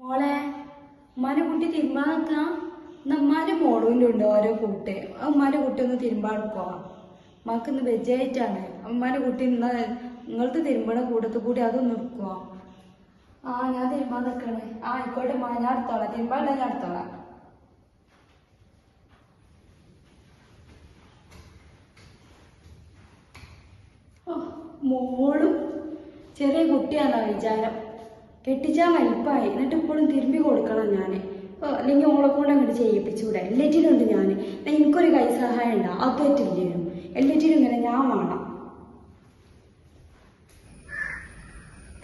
മോളെ ഉമ്മാനെ കുട്ടി തിരുമ്പാൻ നിൽക്കാം ഉമ്മാന്റെ മോളൂന്റെ ഉണ്ട് ഓരോ കൂട്ട്. ആ ഉമ്മാന്റെ കുട്ടി ഒന്ന് തിരുമ്പാൻ എടുക്കുക ഉമ്മാക്ക് ഇന്ന് വെജായിട്ടാണ്. ഉമ്മാന്റെ കുട്ടി ഇന്ന് നിങ്ങൾക്ക് തിരുമ്പണ കൂട്ടത്തിൽ കൂടി അതൊന്ന് എടുക്കുക ആ ഞാൻ തിരുമ്പാൻ നിൽക്കണേ ആ ആയിക്കോട്ടെ ഉമ്മ ഞാൻ അടുത്തോളാം തിരുമ്പാനുള്ള ഞാൻ അടുത്തോളാം മോളും ചെറിയ കുട്ടിയാണോ വിചാരം? കെട്ടിച്ചാൽ വലിപ്പായി എന്നിട്ട് ഇപ്പോഴും തിരുമ്പി കൊടുക്കണം ഞാൻ അല്ലെങ്കിൽ ഓളെ കൊണ്ട് അങ്ങോട്ട് ചെയ്യിപ്പിച്ചുകൂടെ ചെയ്യിപ്പിച്ചൂടെ ടിയിലുണ്ട് ഞാൻ എനിക്കൊരു കൈ സഹായം ഉണ്ടാവും അത് അതൊറ്റില്ലേനും എല്ലാറ്റിനും ഇങ്ങനെ ഞാൻ വേണം.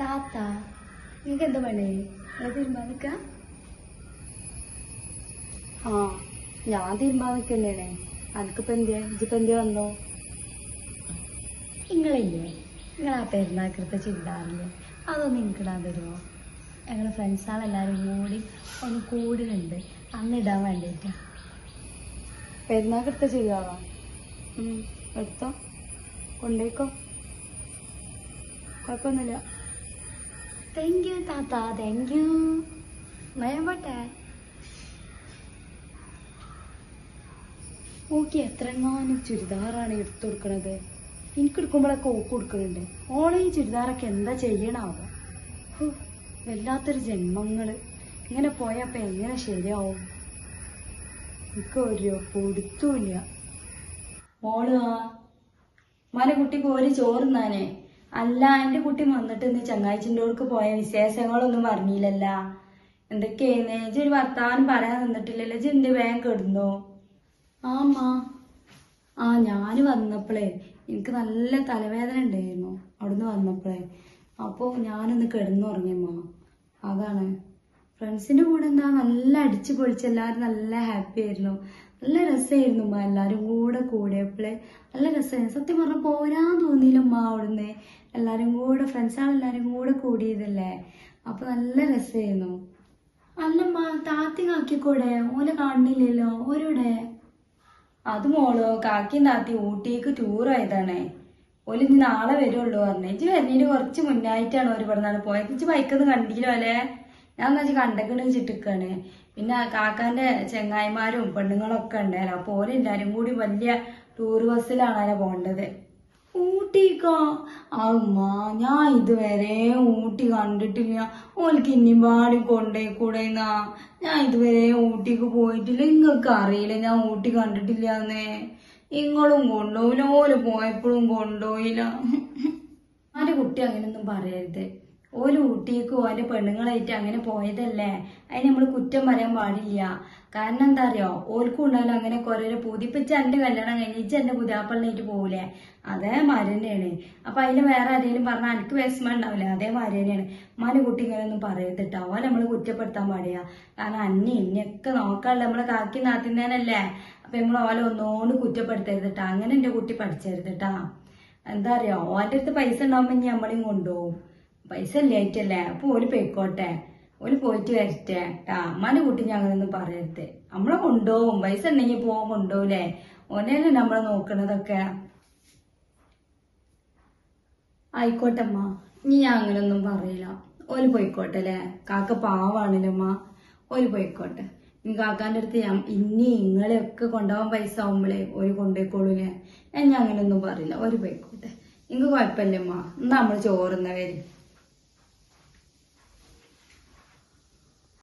താത്ത നിങ്ങൾക്ക് എന്താ പണി നിൽക്കാം ആ ഞാൻ തിരുമ്പാൻ നിൽക്കണ്ടേണേ അനക്കിപ്പോ എന്തിയാ? ഇജിപ്പോ എന്തിയാ വന്നോ? നിങ്ങളില്ലേ? നിങ്ങൾ ആ പെരുന്നാക്കൃത്തെ ചിന്താറില്ലേ അതൊന്ന് ഇടാൻ തരുമോ ഞങ്ങളുടെ ഫ്രണ്ട്സാളെല്ലാവരും കൂടി ഒന്ന് കൂടുന്നുണ്ട്. അന്ന് ഇടാൻ വേണ്ടിയിട്ട്. പെരുന്നാക്കടുത്ത ഉം, എടുത്തോ? കൊണ്ടേക്കോ? കുഴപ്പമൊന്നുമില്ല. താങ്ക് യു താത്ത. താങ്ക് യു ഞാൻ പോട്ടെ? ഓക്കെ എത്ര ചുരിദാറാണ് എടുത്തു കൊടുക്കണത്. എനിക്ക് എടുക്കുമ്പോഴൊക്കെ ഓക്ക് കൊടുക്കുന്നുണ്ട് ഓളെ ഈ ചുരിദാറൊക്കെ എന്താ ചെയ്യണാവോ? ഹോ, വല്ലാത്തൊരു ജന്മങ്ങൾ ഇങ്ങനെ പോയപ്പോ എങ്ങനെ ശരിയാവും? എനിക്ക് ഒരു പൊടുത്തുമില്ല മോൾ ആ മോനെ കുട്ടിക്ക് ഒരു ചോറുന്നാനേ അല്ല എന്റെ കുട്ടി വന്നിട്ട് ഇന്ന് ചങ്ങാഴ്ചന്റെ പോയ വിശേഷങ്ങളൊന്നും പറഞ്ഞില്ലല്ല. എന്തൊക്കെയായിരുന്നേ ഇജ്ജ് ഒരു വർത്താനം പറയാൻ നിന്നിട്ടില്ലല്ലോ. ഇജ്ജ് എന്റെ വേഗം കെടുന്നു? ആമാ ആ ഞാൻ വന്നപ്പോഴേ എനിക്ക് നല്ല തലവേദന ഉണ്ടായിരുന്നു. അവിടുന്ന് വന്നപ്പോഴേ അപ്പോൾ ഞാനൊന്ന് കിടന്നുറങ്ങിയമ്മ. അതാണ്. ഫ്രണ്ട്സിന്റെ കൂടെ എന്താ നല്ല അടിച്ചു പൊളിച്ച് എല്ലാവരും നല്ല ഹാപ്പി ആയിരുന്നു. നല്ല രസമായിരുന്നു ഉമ്മ എല്ലാവരും കൂടെ കൂടിയപ്പോഴേ നല്ല രസമായിരുന്നു. സത്യം പറഞ്ഞാൽ പോരാൻ തോന്നിയില്ല ഉമ്മ അവിടുന്ന്. എല്ലാവരും കൂടെ ഫ്രണ്ട്സാളെല്ലാവരും കൂടെ കൂടിയതല്ലേ. അപ്പോൾ നല്ല രസമായിരുന്നു. അല്ലമ്മ താത്തി കാക്കിക്കൂടെ? ഓലെ കാണുന്നില്ലല്ലോ. ഓരോടെ അത് മോളോ? കാക്കിയും താത്തി ഊട്ടിക്ക് ടൂർ ആയതാണേ ഓൽ ഇനി നാളെ വരുള്ളൂ പറഞ്ഞേ. ഇജ്ജ് വരുന്നതിന് കുറച്ച് മുന്നായിട്ടാണ് ഓര് ഇവിടെ നിന്നാണ് പോയത് ഇജ്ജ് ബൈക്കൊന്നും കണ്ടില്ലോ അല്ലേ ഞാൻ എന്നുവെച്ചാൽ കണ്ടക്കണ് ചിട്ടിക്കാണ് പിന്നെ കാക്കാന്റെ ചെങ്ങായിമാരും പെണ്ണുങ്ങളൊക്കെ ഉണ്ടായിരുന്നു അപ്പൊ ഓരെല്ലാരും കൂടി വലിയ ടൂർ ബസ്സിലാണല്ലോ പോണ്ടത്. ഊട്ടിക്കോ? അമ്മ ഞാൻ ഇതുവരെ ഊട്ടി കണ്ടിട്ടില്ല. ഓൽക്ക് ഇനിയും പാടി കൊണ്ടേ കൂടെ ഞാൻ ഇതുവരെ ഊട്ടിക്ക് പോയിട്ടില്ല. നിങ്ങൾക്ക് അറിയില്ല ഞാൻ ഊട്ടി കണ്ടിട്ടില്ലാന്നേ. നിങ്ങളും കൊണ്ടുപോയില്ല ഓൽ പോയപ്പോഴും കൊണ്ടുപോയില്ല ആന്റെ കുട്ടി അങ്ങനെയൊന്നും പറയരുത്. ഓൽ ഊട്ടിക്ക് അതിന്റെ പെണ്ണുങ്ങളായിട്ട് അങ്ങനെ പോയതല്ലേ? അതിന് നമ്മൾ കുറ്റം പറയാൻ പാടില്ല. കാരണം എന്താ അറിയോ ഓൽക്കും ഉണ്ടാവില്ല. അങ്ങനെ കുറെ പുതിപ്പിച്ച് എന്റെ കല്യാണം കഴിഞ്ഞിച്ച് എന്റെ പുതിയാപ്പള്ളിനായിട്ട് പോകൂലേ അതേ മാര് തന്നെയാണ്. അപ്പൊ അതിന് വേറെ ആരെങ്കിലും പറഞ്ഞാൽ എനിക്ക് വിഷമം ഉണ്ടാവില്ല. അതേ മാര് മന കുട്ടി ഇങ്ങനെ ഒന്നും പറയത്തിട്ടോ അവ നമ്മൾ കുറ്റപ്പെടുത്താൻ പാടില്ല. കാരണം അന്നി ഇന്നൊക്കെ നോക്കാനുള്ള നമ്മളെ കാക്കി നാത്തിന്നേനല്ലേ അപ്പൊ നമ്മൾ ഓലെ ഒന്നുകൊണ്ട് കുറ്റപ്പെടുത്തരുതിട്ടാ അങ്ങനെ എന്റെ കുട്ടി പഠിച്ചരുതിട്ടാ എന്താ അറിയോ ഓന്റെ അടുത്ത് പൈസ ഉണ്ടാവുമ്പോ ഇനി നമ്മളെയും കൊണ്ടുപോകും പൈസ ഇല്ലായിട്ടല്ലേ അപ്പൊ ഓൽ പോയിക്കോട്ടെ. ഓൽ പോയിട്ട് വരട്ടെ. ട്ടാ അമ്മാനെ കുട്ടി ഞങ്ങളൊന്നും പറയരുത്. നമ്മളെ കൊണ്ടുപോകും പൈസ ഉണ്ടെങ്കിൽ പോകാൻ കൊണ്ടുപോകൂലേ ഓനെയല്ലേ നമ്മളെ നോക്കണതൊക്കെ. ആയിക്കോട്ടെ അമ്മ ഇനി ഞാൻ അങ്ങനൊന്നും പറയില്ല. ഓൽ പോയിക്കോട്ടെ അല്ലേ കാക്ക പാവാണല്ലോ അമ്മ ഓൽ പോയിക്കോട്ടെ. ഇനി കാക്കാന്റെ അടുത്ത് ഞാൻ ഇനി ഇങ്ങളെയൊക്കെ കൊണ്ടുപോകാൻ പൈസ ആവുമ്പളേ ഓര് കൊണ്ടുപോയിക്കോളൂലേ ഞാൻ അങ്ങനെയൊന്നും പറയില്ല. ഒരു പോയിക്കോട്ടെ. നിങ്ങൾക്ക് കുഴപ്പമില്ലമ്മ എന്നാ നമ്മൾ ചോറുന്ന വരും.